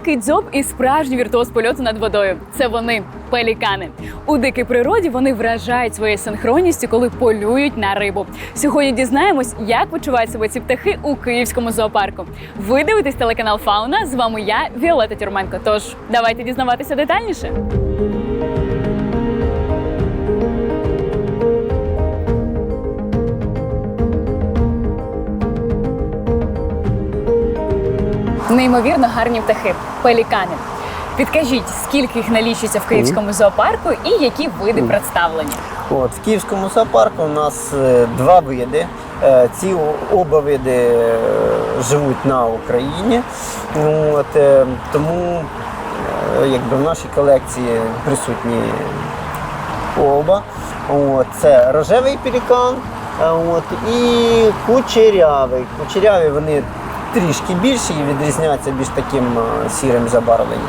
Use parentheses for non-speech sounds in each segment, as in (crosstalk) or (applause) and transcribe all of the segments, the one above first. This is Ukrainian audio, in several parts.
Великий дзьоб і справжній віртуоз польоту над водою. Це вони пелікани. У дикій природі вони вражають своєю синхронністю, коли полюють на рибу. Сьогодні дізнаємось, як почувають себе ці птахи у київському зоопарку. Ви дивитесь телеканал Фауна. З вами я, Віолета Тюрменко. Тож давайте дізнаватися детальніше. Неймовірно гарні птахи пелікани. Підкажіть, скільки їх налічується в київському зоопарку і які види представлені? От, в Київському зоопарку у нас е, два види. Е, Ці о- оба види е, живуть на Україні. От, е, тому е, якби в нашій колекції присутні оба. От, це рожевий пелікан е, от, і кучерявий. Кучеряві вони трішки більші і відрізняються більш таким е, сірим забарвленням.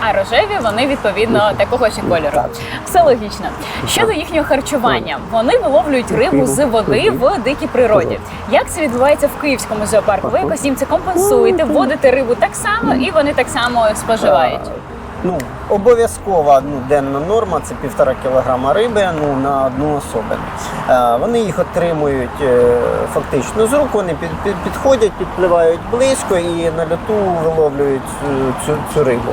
А рожеві вони відповідно такого ж кольору. Так. Все логічно. Щодо їхнього харчування, вони виловлюють рибу з води в дикій природі. Як це відбувається в київському зоопарку? Ви якось їм це компенсуєте, вводите рибу так само, і вони так само споживають. Е, Ну, обов'язкова ну, денна норма це півтора кілограма риби ну, на одну особину. Е, вони їх отримують е, фактично з рук, вони під, під, підходять, підпливають близько і на льоту виловлюють цю, цю, цю рибу.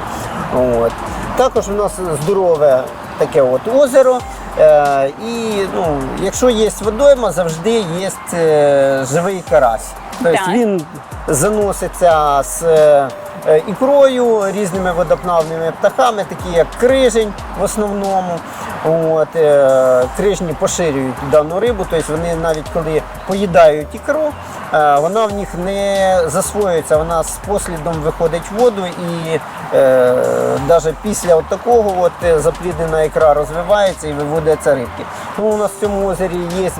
От. Також у нас здорове таке от озеро. Е, і ну, якщо є водойма, завжди є е, живий карась. Тобто Так. він заноситься з е, ікрою, різними водоплавними птахами, такі як крижень в основному. От, е, крижні поширюють дану рибу, тобто вони навіть коли поїдають ікру, е, вона в них не засвоюється, вона з послідом виходить в воду і е, навіть після от такого от, е, запліднена ікра розвивається і виводиться рибки. Тому у нас в цьому озері є е,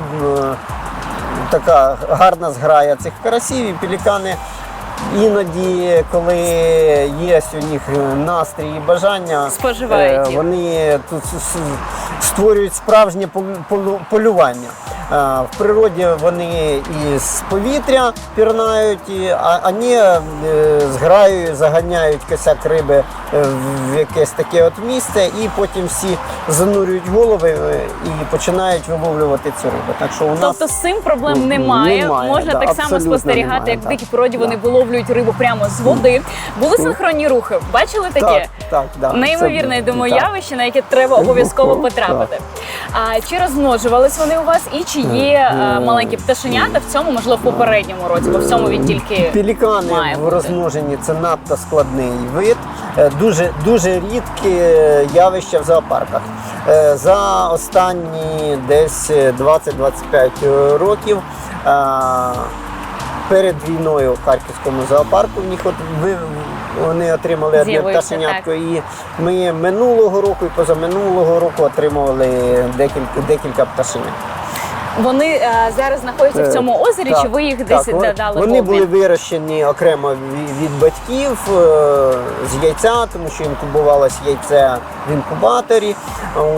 така гарна зграя цих карасів і пелікани. Іноді, коли є у них настрій і бажання, Споживають е, вони тут створюють справжнє полю- полю- полювання. В природі вони і з повітря пірнають, і- а вони е, з граю заганяють косяк риби е, в якесь таке от місце, і потім всі занурюють голови е, і починають виловлювати цю рибу. Так що у нас Тобто з цим проблем немає. немає, Можна да, так само спостерігати, немає, як в да, дикій природі вони виловлюють рибу прямо з води. Були синхронні рухи. Бачили таке? так, так, да, Неймовірне, я думаю, так. явище, на яке треба обов'язково Так. потрапити. А чи розмножувались вони у вас, і чи є е, маленькі пташенята в цьому, можливо, в попередньому році, бо в цьому він тільки Пелікани має в бути. розмноженні це надто складний вид, Е, дуже, дуже рідке е, явище в зоопарках. Е, За останні десь 20-25 років е, перед війною в Харківському зоопарку в них от ви- вони отримали одне З'явився, пташенятко. І ми минулого року і позаминулого року отримували декілька, декілька пташенят. Вони е, зараз знаходяться в цьому озері, Так, чи ви їх так, десь вон- дали Вони були вирощені окремо ві- від батьків е, з яйця, тому що інкубувалось яйце в інкубаторі.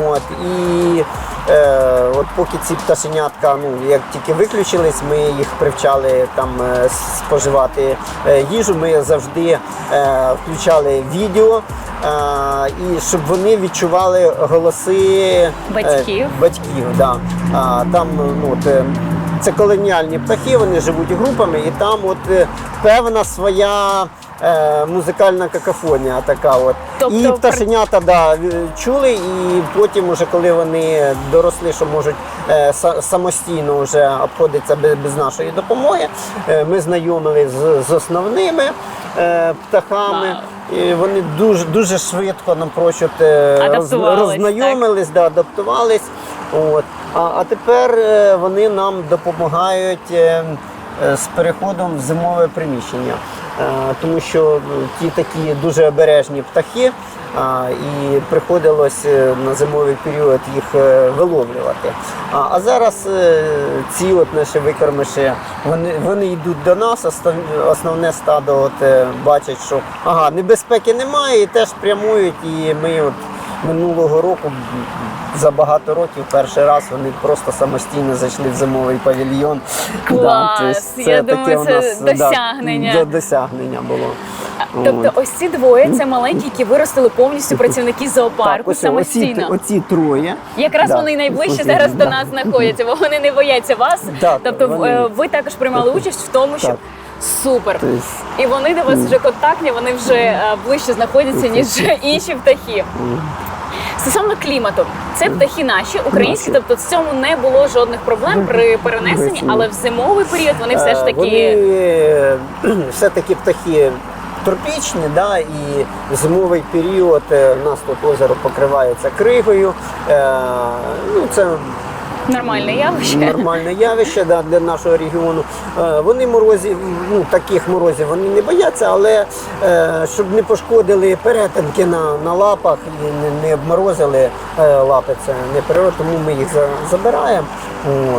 От, і е, от поки ці пташенятка, ну як тільки виключились, ми їх привчали там е, споживати е, їжу. Ми завжди е, включали відео. е, і щоб вони відчували голоси е, Батьків. батьків. Да. А, там ну, от, е, це колоніальні птахи, вони живуть групами, і там от е, певна своя е, музикальна какофонія така. От. Тобто і пташенята да, чули, і потім, уже, коли вони доросли, що можуть е, са- самостійно вже обходитися без, без нашої допомоги, е, ми знайомили з, з основними е, птахами. І вони дуже дуже швидко напрочуд е, роз, Адаптувались, роззнайомились, да, адаптувались. От. А, а тепер е, вони нам допомагають е, е, з переходом в зимове приміщення. Е, Тому що е, ті такі дуже обережні птахи, і приходилось е, на зимовий період їх е, виловлювати. А, зараз е, ці от наші викормиші, вони, вони йдуть до нас, основне стадо от, бачить, що ага, небезпеки немає, і теж прямують, і ми от минулого року за багато років перший раз вони просто самостійно зайшли в зимовий павільйон. Клас! тобто Я думаю, у це нас, досягнення. до- досягнення було. Тобто, ось ці двоє це маленькі, які виростили повністю працівники зоопарку ось самостійно. Оці, оці троє. Якраз Да. вони найближче зараз до нас знаходяться, бо вони не бояться вас. Так, тобто, вони- е, ви також приймали участь в тому, що Так. супер. І вони до вас вже контактні, вони вже е, ближче знаходяться, ніж інші птахи. Стосовно клімату, це птахи наші, українські, Наші. тобто в цьому не було жодних проблем при перенесенні, але в зимовий період вони все ж Е, таки. Вони е, (clears throat) все-таки птахи тропічні, да, і зимовий період е, у нас тут озеро покривається кригою. Е, Ну, це Нормальне явище. нормальне явище да, для нашого регіону. Е, Вони морозів, ну таких морозів вони не бояться, але е, щоб не пошкодили перетинки на, на лапах і не, обморозили е, лапи, це не природа, тому ми їх забираємо.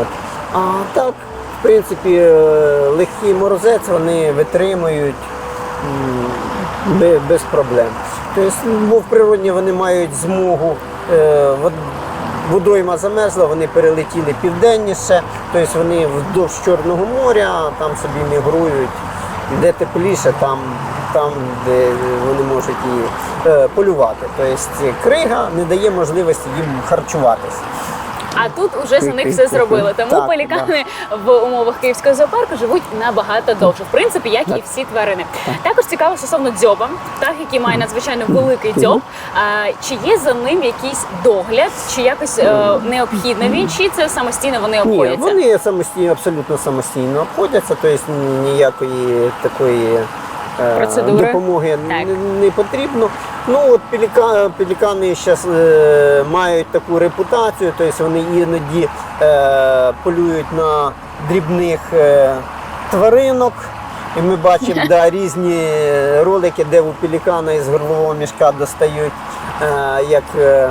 От. А так, в принципі, легкий морозець вони витримують без проблем. Тобто, бо в природі вони мають змогу. Вод- Водойма замерзла, вони перелетіли південніше, тобто вони вздовж Чорного моря, там собі мігрують. Де тепліше, там, там де вони можуть і е, полювати. Тобто крига не дає можливості їм харчуватися. А тут уже за них все зробили. Тому Так, пелікани в умовах київського зоопарку живуть набагато довше, в принципі, як і всі тварини. Також цікаво стосовно дзьоба, птах, який має надзвичайно великий дзьоб. А, чи є за ним якийсь догляд, чи якось е, необхідно він, чи це самостійно вони Ні, обходяться? вони самостійно, абсолютно самостійно обходяться, тобто ніякої такої Процедури? допомоги Так. не, потрібно. Ну от пеліка, пелікани зараз е, мають таку репутацію, тобто вони іноді е, полюють на дрібних е, тваринок. І ми бачимо (laughs) да, різні ролики, де у пелікана із горлового мішка достають е, як е,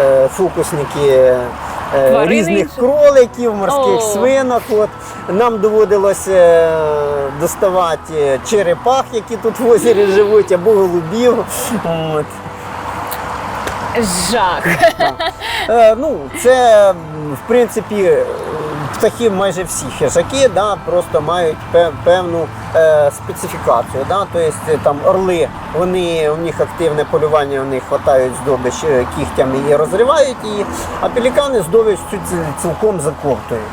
е, фокусники е, Тварини різних інші? кроликів, морських О. свинок. От. Нам доводилося е, доставати черепах, які тут в озері живуть, або голубів. От. Жах. Е, ну, це, в принципі, птахи майже всі хижаки, да, просто мають певну е, специфікацію. Да, тобто там орли, вони, у них активне полювання, вони хватають здобич е, кігтями і розривають її, а пелікани здобич цілком заковтують.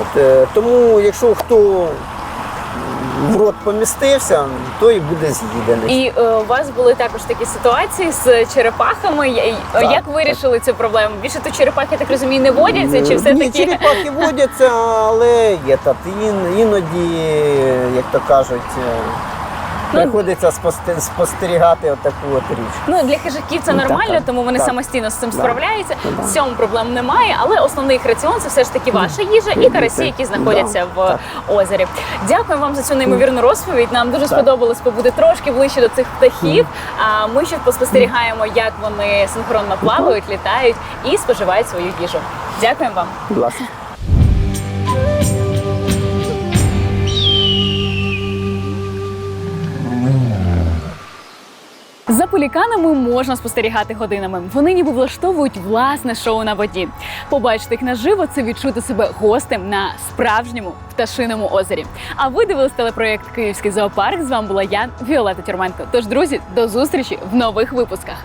От, е, тому, якщо хто в рот помістився, то і буде з'їдений. І е, у вас були також такі ситуації з черепахами. Я- Так, Як вирішили цю проблему? Більше то черепахи, так розумію, не водяться, чи все Ні, таки черепахи водяться, але є так, ін, іноді, як то кажуть, е, приходиться спосте- спостерігати отаку от річ. Ну для хижаків це Ну, нормально, тому вони так. самостійно з цим справляються. Ну. В цьому проблем немає, але основний їх раціон це все ж таки ваша їжа і карасі, які знаходяться в озері. Дякую вам за цю неймовірну розповідь. Нам дуже Так. сподобалось побути трошки ближче до цих птахів. А ми ще поспостерігаємо, як вони синхронно плавають, літають і споживають свою їжу. Дякуємо вам. За пеліканами можна спостерігати годинами. Вони ніби влаштовують власне шоу на воді. Побачити їх наживо це відчути себе гостем на справжньому пташиному озері. А ви дивились телепроєкт Київський зоопарк. З вами була я, Віолета Тюрменко. Тож, друзі, до зустрічі в нових випусках.